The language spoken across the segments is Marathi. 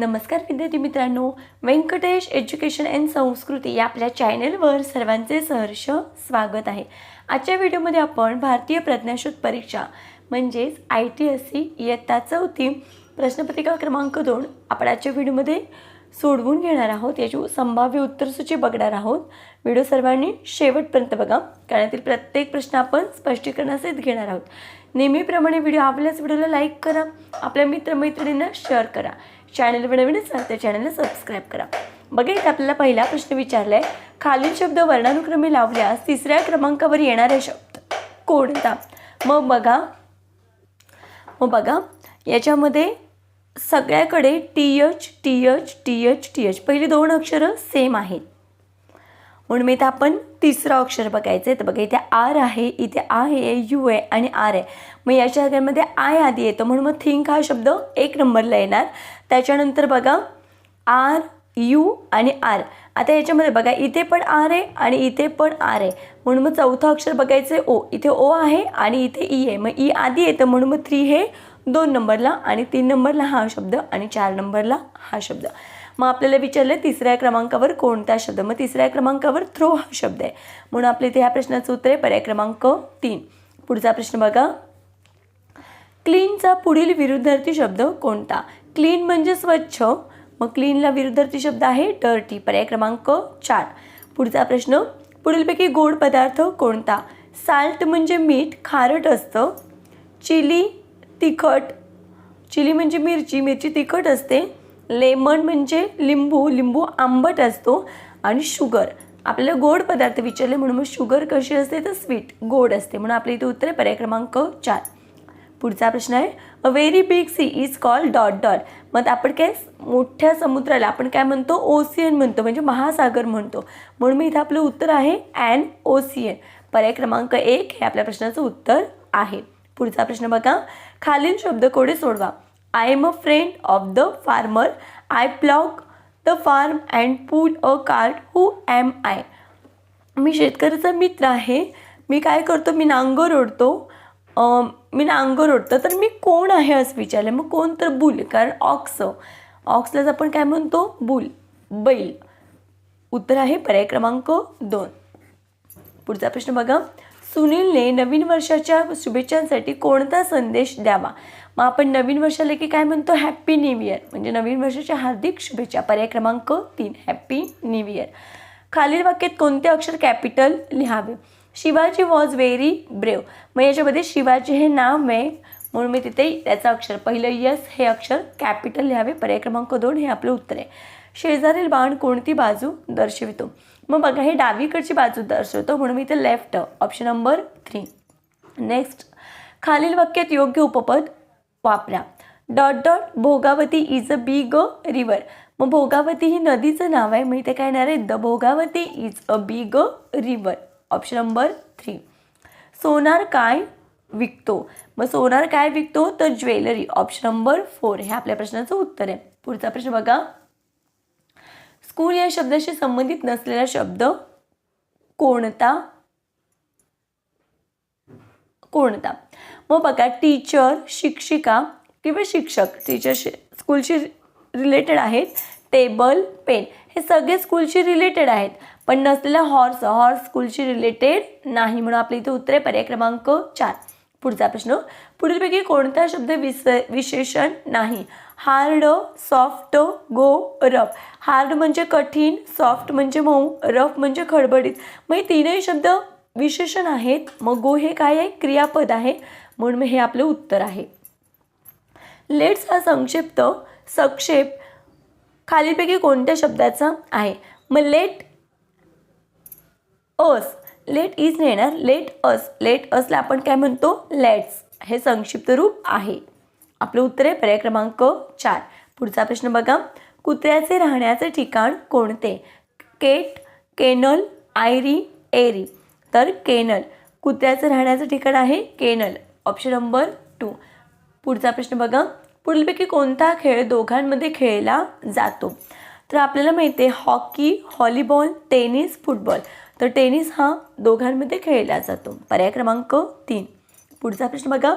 नमस्कार विद्यार्थी मित्रांनो. व्यंकटेश एज्युकेशन अँड संस्कृती या आपल्या चॅनलवर सर्वांचे सहर्ष स्वागत आहे. आजच्या व्हिडिओमध्ये आपण भारतीय प्रज्ञाशोध परीक्षा म्हणजेच आय टी एस सी इयत्ता चौथी प्रश्नपत्रिका क्रमांक दोन आपण आजच्या व्हिडिओमध्ये सोडवून घेणार आहोत. याची संभाव्य उत्तरसूची बघणार आहोत. व्हिडिओ सर्वांनी शेवटपर्यंत बघा कारण यातील प्रत्येक प्रश्न आपण स्पष्टीकरणासहित घेणार आहोत. नेहमीप्रमाणे व्हिडिओ आवडल्यास व्हिडिओला लाईक करा. आपल्या मित्रमैत्रिणींना शेअर करा. चॅनलवर नवीन असाल तर चॅनलला सबस्क्राईब करा. बघा इथे आपल्याला पहिला प्रश्न विचारला आहे खालील शब्द वर्णानुक्रमे लावल्यास तिसऱ्या क्रमांकावर येणारे शब्द कोणता? मग बघा. मग बघा. याच्यामध्ये सगळ्याकडे T H T H T H T H पहिली दोन अक्षरं सेम आहेत. म्हणून मी इथे आपण तिसरं अक्षर बघायचं आहे तर बघा इथे आर आहे इथे आहे यू आहे आणि आर आहे. मग याच्या जागेमध्ये आय आधी येतं. म्हणून मग थिंक हा शब्द एक नंबरला येणार. त्याच्यानंतर बघा आर यू आणि आर. आता याच्यामध्ये बघा इथे पण आर आहे आणि इथे पण आर आहे. म्हणून मग चौथं अक्षर बघायचं आहे ओ. इथे ओ आहे आणि इथे ई आहे. मग ई आधी येतं म्हणून मग थ्री हे दोन नंबरला आणि तीन नंबरला हा शब्द आणि चार नंबरला हा शब्द. मग आपल्याला विचारलं तिसऱ्या क्रमांकावर कोणता शब्द? मग तिसऱ्या क्रमांकावर थ्रो हा शब्द आहे. म्हणून आपल्या इथे ह्या प्रश्नाचं उत्तर आहे पर्याय क्रमांक तीन. पुढचा प्रश्न बघा. क्लीनचा पुढील विरुद्धार्थी शब्द कोणता? क्लीन म्हणजे स्वच्छ. मग क्लीनला विरुद्धार्थी शब्द आहे डर्टी पर्याय क्रमांक चार. पुढचा प्रश्न. पुढीलपैकी गोड पदार्थ कोणता? साल्ट म्हणजे मीठ खारट असतं. चिली तिखट. चिली म्हणजे मिरची मिरची तिखट असते. लेमन म्हणजे लिंबू लिंबू आंबट असतो आणि शुगर. आपल्याला गोड पदार्थ विचारले म्हणून मग शुगर कशी असते तर स्वीट गोड असते म्हणून आपल्या इथे उत्तर आहे पर्याय क्रमांक चार. पुढचा प्रश्न आहे a very big sea is called dot dot मग आपण काय मोठ्या समुद्राला आपण काय म्हणतो? ओसियन म्हणतो म्हणजे महासागर म्हणतो. म्हणून मी इथं आपलं उत्तर आहे ॲन ओसियन पर्याय क्रमांक एक हे आपल्या प्रश्नाचं उत्तर आहे. पुढचा प्रश्न बघा खालील शब्दकोडे सोडवा. I am a friend of the farmer I plough the farm and pull a cart who am I मी शेतकऱ्याचा मित्र आहे. मी काय करतो? मी नांगर ओढतो. मी नांगर ओढतो. तर मी कोण आहे असं विचारलं. मग कोण? तर बुल कारण ऑक्स ऑक्सलाच आपण काय म्हणतो? बुल बैल. उत्तर आहे पर्याय क्रमांक दोन. पुढचा प्रश्न बघा. सुनीलने नवीन वर्षाच्या शुभेच्छांसाठी कोणता संदेश द्यावा? मग आपण नवीन वर्षाला की काय म्हणतो? हॅप्पी न्यू इयर म्हणजे नवीन वर्षाच्या हार्दिक शुभेच्छा. पर्याय क्रमांक तीन. हॅप्पी न्यू इयर खालील वाक्यात कोणते अक्षर कॅपिटल लिहावे? शिवाजी वॉज व्हेरी ब्रेव मग याच्यामध्ये शिवाजी हे नाव आहे. म्हणून मी तिथे त्याचं अक्षर पहिलं यस हे अक्षर कॅपिटल लिहावे. पर्याय क्रमांक दोन हे आपलं उत्तर आहे. शेजारील बाण कोणती बाजू दर्शवितो? मग बघा हे डावीकडची बाजू दर्शवतो म्हणून मी इथे left option number three next खालील वाक्यात योग्य उपपद वापरा. Dot dot Bhogavati is a big river मग भोगावती ही नदीचं नाव आहे मग इथे काय येणार आहे? The Bhogavati is a big river option number three सोनार काय विकतो? मग सोनार काय विकतो? तर ज्वेलरी. ऑप्शन नंबर फोर हे आपल्या प्रश्नाचं उत्तर आहे. पुढचा प्रश्न बघा. स्कूल या शब्दाशी संबंधित नसलेला शब्द कोणता? कोणता? मग बघा टीचर शिक्षिका किंवा शिक्षक टीचर स्कूलशी रिलेटेड आहेत टेबल पेन हे सगळे स्कूलशी रिलेटेड आहेत पण नसलेला हॉर्स हॉर्स स्कूलशी रिलेटेड नाही. म्हणून आपल्या इथे उत्तरे पर्याय क्रमांक चार. पुढचा प्रश्न पुढीलपैकी कोणता शब्द विस विशेषण नाही? Hard soft go rough. Hard म्हणजे कठीण सॉफ्ट म्हणजे मऊ रफ म्हणजे खडबडीत. मग हे तीनही शब्द विशेषण आहेत. मग गो हे काय आहे? क्रियापद आहे. म्हणून हे आपलं उत्तर आहे. लेट्स हा संक्षिप्त संक्षेप. खालीलपैकी कोणत्या शब्दाचा आहे? मग लेट अस लेट इज नाही येणार. लेट अस लेट असला आपण काय म्हणतो? लेट्स हे संक्षिप्त रूप आहे. आपलं उत्तर आहे पर्याय क्रमांक चार. पुढचा प्रश्न बघा. कुत्र्याचे राहण्याचे ठिकाण कोणते? Cat kennel eyrie eyrie. तर केनल. कुत्र्याचं राहण्याचं ठिकाण आहे केनल. ऑप्शन नंबर टू पुढचा प्रश्न बघा. पुढीलपैकी कोणता खेळ दोघांमध्ये खेळला जातो? तर आपल्याला माहिती आहे हॉकी हॉलीबॉल टेनिस फुटबॉल. तर टेनिस हा दोघांमध्ये खेळला जातो. पर्याय क्रमांक तीन. पुढचा प्रश्न बघा.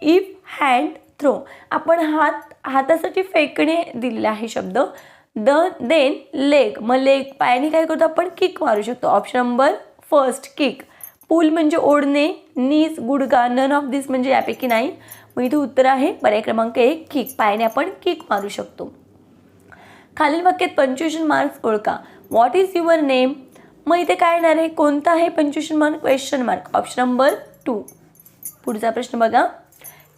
इफ हँड थ्रो आपण हात हातासाठी फेकणे दिलेला आहे शब्द. द देन लेग मग लेग पायाने काय करतो आपण? किक मारू शकतो. Option number first kick pull म्हणजे ओढणे नीज गुडगा नन ऑफ दिस म्हणजे यापैकी नाही. मग इथे उत्तर आहे पर्याय क्रमांक एक किक पायाने आपण किक मारू शकतो. खालील वाक्यात पंच्युएशन मार्क्स ओळखा. व्हॉट इज युअर नेम मग इथे काय येणार आहे? कोणता आहे punctuation mark question mark option number two पुढचा प्रश्न बघा.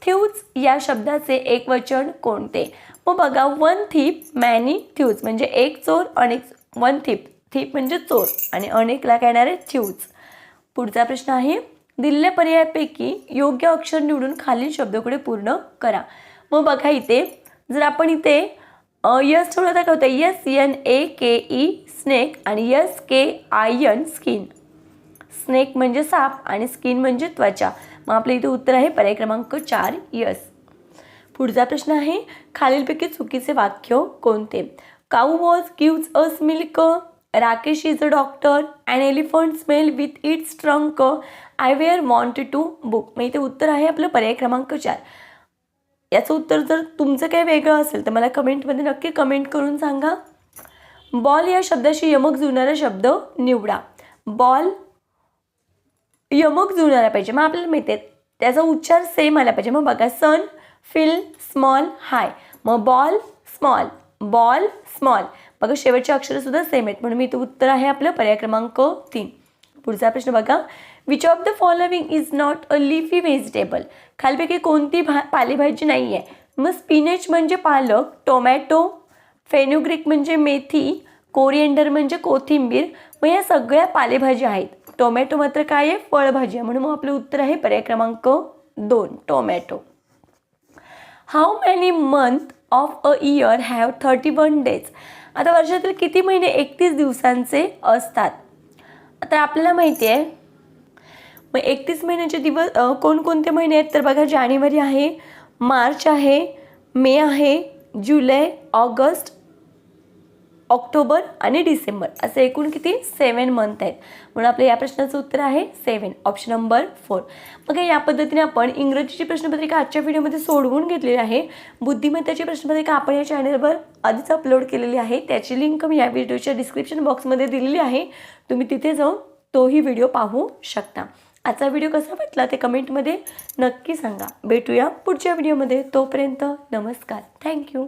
थ्यूज या शब्दाचे एक वचन कोणते? मग बघा वन थीप मॅनी थ्यूज म्हणजे एक चोर अनेक वन थीप थीप म्हणजे चोर आणि अनेकला काय येणार आहे? थ्यूज पुढचा प्रश्न आहे दिलेल्या पर्यायापैकी योग्य अक्षर निवडून खालील शब्दकडे पूर्ण करा. मग बघा इथे जर आपण इथे यस ठेवलं तर काय होतं S N A K E snake आणि S K I N skin snake म्हणजे साप आणि स्किन म्हणजे त्वचा. मग आपल्या इथे उत्तर आहे पर्याय क्रमांक चार यस पुढचा प्रश्न आहे खालीलपैकी चुकीचे वाक्य कोणते? Cow was gives us milk Rakesh is a doctor and elephant smell with its trunk I wear want to book मग इथे उत्तर आहे आपलं पर्याय क्रमांक चार. याचं उत्तर जर तुमचं काही वेगळं असेल तर मला कमेंटमध्ये नक्की कमेंट करून सांगा. बॉल या शब्दाशी यमक जुळणारा शब्द निवडा. बॉल यमक जुळणारा पाहिजे. मग आपल्याला माहिती आहे त्याचा उच्चार सेम आला पाहिजे. मग बघा सन फिल स्मॉल हाय मग बॉल स्मॉल बॉल स्मॉल बघा शेवटचे अक्षरं सुद्धा सेम आहेत. म्हणून मी इथं उत्तर आहे आपलं पर्याय क्रमांक तीन. पुढचा प्रश्न बघा. Which of the following is not a leafy vegetable खालपैकी कोणती भा पालेभाजी नाही आहे मग स्पिनेच म्हणजे पालक टोमॅटो फेन्युग्रिक म्हणजे मेथी कोरिएंडर म्हणजे कोथिंबीर. मग या सगळ्या पालेभाज्या आहेत. टोमॅटो मात्र काय आहे? फळभाजी आहे. म्हणून मग आपलं उत्तर आहे पर्याय क्रमांक दोन tomato. How many month of a year have thirty one days आता वर्षातील किती महिने एकतीस दिवसांचे असतात? आता आपल्याला माहिती आहे मग एकतीस महिन्याचे दिवस कोणकोणते महिने आहेत? तर बघा जानेवारी आहे मार्च आहे मे आहे जुलै ऑगस्ट ऑक्टोबर आणि डिसेंबर असे एकूण किती? सेवन मंथ आहेत. म्हणून आपल्या या प्रश्नाचं उत्तर आहे सेवन ऑप्शन नंबर फोर. मग या पद्धतीने आपण इंग्रजीची प्रश्नपत्रिका आजच्या व्हिडिओमध्ये सोडवून घेतलेली आहे. बुद्धिमत्ताची प्रश्नपत्रिका आपण या चॅनलवर आधीच अपलोड केलेली आहे. त्याची लिंक मी या व्हिडिओच्या डिस्क्रिप्शन बॉक्समध्ये दिलेली आहे. तुम्ही तिथे जाऊन तोही व्हिडिओ पाहू शकता. आजचा व्हिडिओ कसा वाटला ते कमेंटमध्ये नक्की सांगा. भेटूया पुढच्या व्हिडिओमध्ये. तोपर्यंत नमस्कार. थँक्यू.